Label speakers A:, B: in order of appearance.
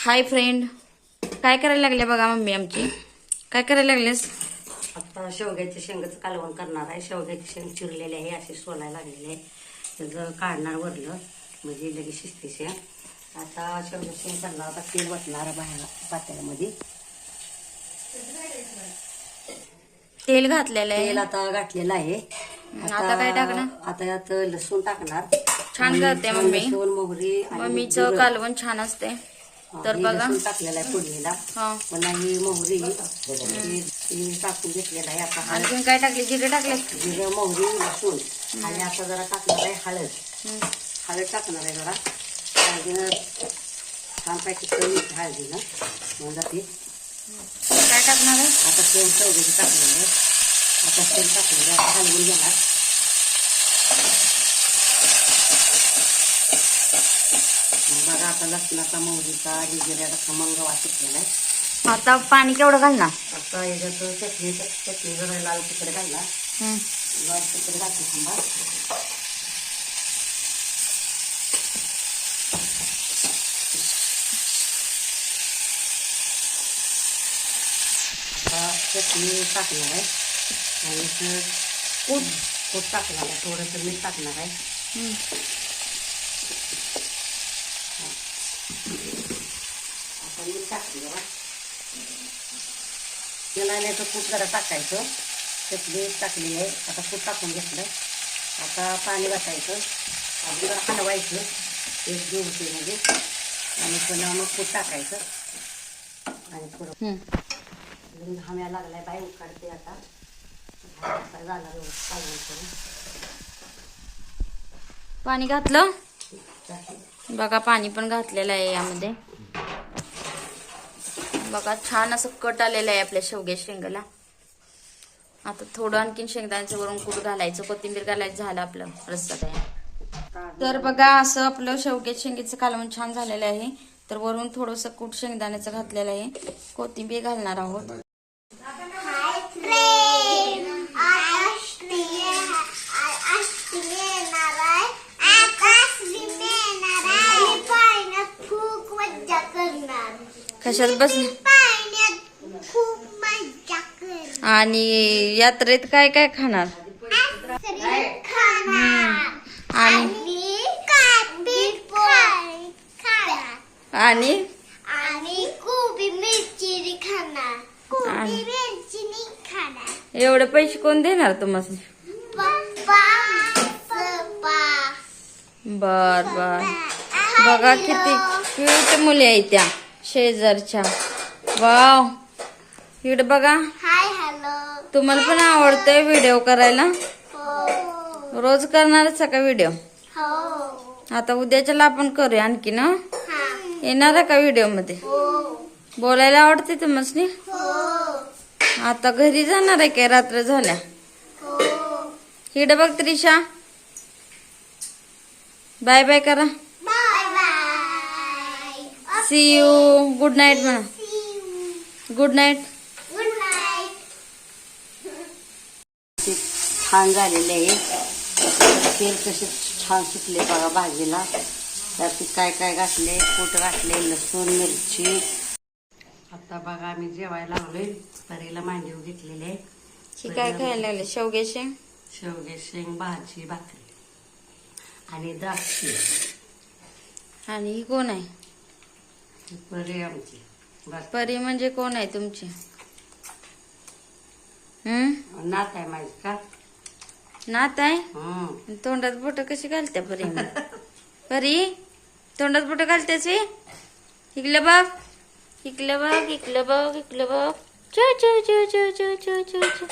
A: Hi friend. काय करायला लागले बघा मम्मी आमची? काय करायला लागलेस
B: आता शेवग्याच्या शेंगाचं कालवण करणार आहे. शेवग्याची शेंग चिरलेली आहे असे सोलायला लागलेले आहे. त्याचं काढणार वरलं म्हणजे लगेच शिस्ती शेंग आता शेवग्याची शेंग करणार आता तेल वाटणार बाहेर पात्यामध्ये.
A: तेल घातलेलं
B: तेल
A: आहे
B: आता घातलेलं आहे.
A: आता काय टाकणार?
B: आता यात लसूण टाकणार.
A: छान करते मम्मी.
B: मोहरी
A: मम्मीचं. कालवण छान असते. तर बघा.
B: टाकलेला आहे फोडणीला
A: हा.
B: पुन्हा ही मोहरी. टाकून घेतलेला आहे आता.
A: आणखीन काय टाकले? जिरे टाकले?
B: जिरं मोहरी लसूण. आणि आता जरा टाकणार आहे हळद. हळद टाकणार आहे जरा. हळदीनं छानपैकी कमी हळदीनं. म्हणजे ते
A: काय टाकणार आहे?
B: आता तेल चौघी टाकलेलं आहे. आता तेल टाकलेलं आहे हलवून घेणार मग बघा आता लसणाचा मोहरीचा जिऱ्याचा खमंग वास सुटलेला आहे
A: आता पाणी केवढं घालणार?
B: आता याच्यात चटणी चटणी जरा लाल तिकडे घालणार.
A: हम्म.
B: लाल तिकडे घातली थांबा आता चटणी टाकणार आहे. आणि इथं कूट. कूट टाकणार आहे. थोडंसं मीठ टाकणार आहे. जरा त्याला आल्याचं कूट जरा टाकायचं. चटणी टाकली आहे. आता कूट टाकून घेतलं. आता पाणी वाटायचं अगदी जरा हलवायचं. एक दोन होते म्हणजे आणि पुन्हा मग कूट टाकायचं. आणि. अजून घाम्या लागलाय बाय उकाडते आता. झाला करून.
A: पाणी घातलं. बघा पाणी पण घातलेलं आहे यामध्ये. बघा छान असं कट आलेलं आहे आपल्या शेवग्या शेंगाला. आता थोडं आणखीन शेंगदाण्याचं वरून कूट घालायचं कोथिंबीर घालायचं झालं आपलं रस्सा तयार. तर बघा असं आपलं शेवग्या शेंगीचं कालवण छान झालेलं आहे. तर वरून थोडंसं कूट शेंगदाण्याचं घातलेलं आहे. कोथिंबीर घालणार आहोत. कशात बस आणि यात्रेत काय काय खाणार? आणि
C: आणि
A: एवढे पैसे कोण देणार तुम्हाला? बर बर. बघा किती क्यूट मुली आहेत त्या. शेजारच्या. वाव. इकडे बघा.
C: हाय हॅलो
A: तुम्हाला पण आवडतंय व्हिडिओ करायला?
C: हो.
A: रोज करणारच का व्हिडिओ
C: हो.
A: आता उद्याच्याला आपण करूया आणखी ना
C: हा.
A: येणार आहे का व्हिडिओमध्ये?
C: हो.
A: बोलायला आवडते तुम्हाला
C: हो.
A: आता घरी जाणार आहे काय? रात्र झाल्या.
C: हो.
A: इकडे बघ त्रिशा. बाय बाय करा. सी यू गुड नाईट म्हणा गुड नाईट
C: गुड नाईट
B: ते छान झालेले आहे. तेल कसे छान सुटले बघा भाजीला. त्यात काय काय घातले? कूट घातले लसूण मिरची. आता बघा आम्ही जेवायला लागलोय परीला मांडीव घेतलेले आहे.
A: काय खायला लागले शेवग्याचे?
B: शेवगे शेंग भाजी भाकरी. आणि द्राक्षी.
A: आणि ही कोण आहे?
B: परी आमची बस.
A: परी म्हणजे कोण आहे तुमची? हम्म
B: नात आहे माझी का?
A: नात आहे. तोंडात बोट कशी घालते परी? परी तोंडात बोट घालतेस वी? इकलं बघ. इकलं बघ इकलं बघ इकलं बघ. चो चो चो चो चो चो चो चो.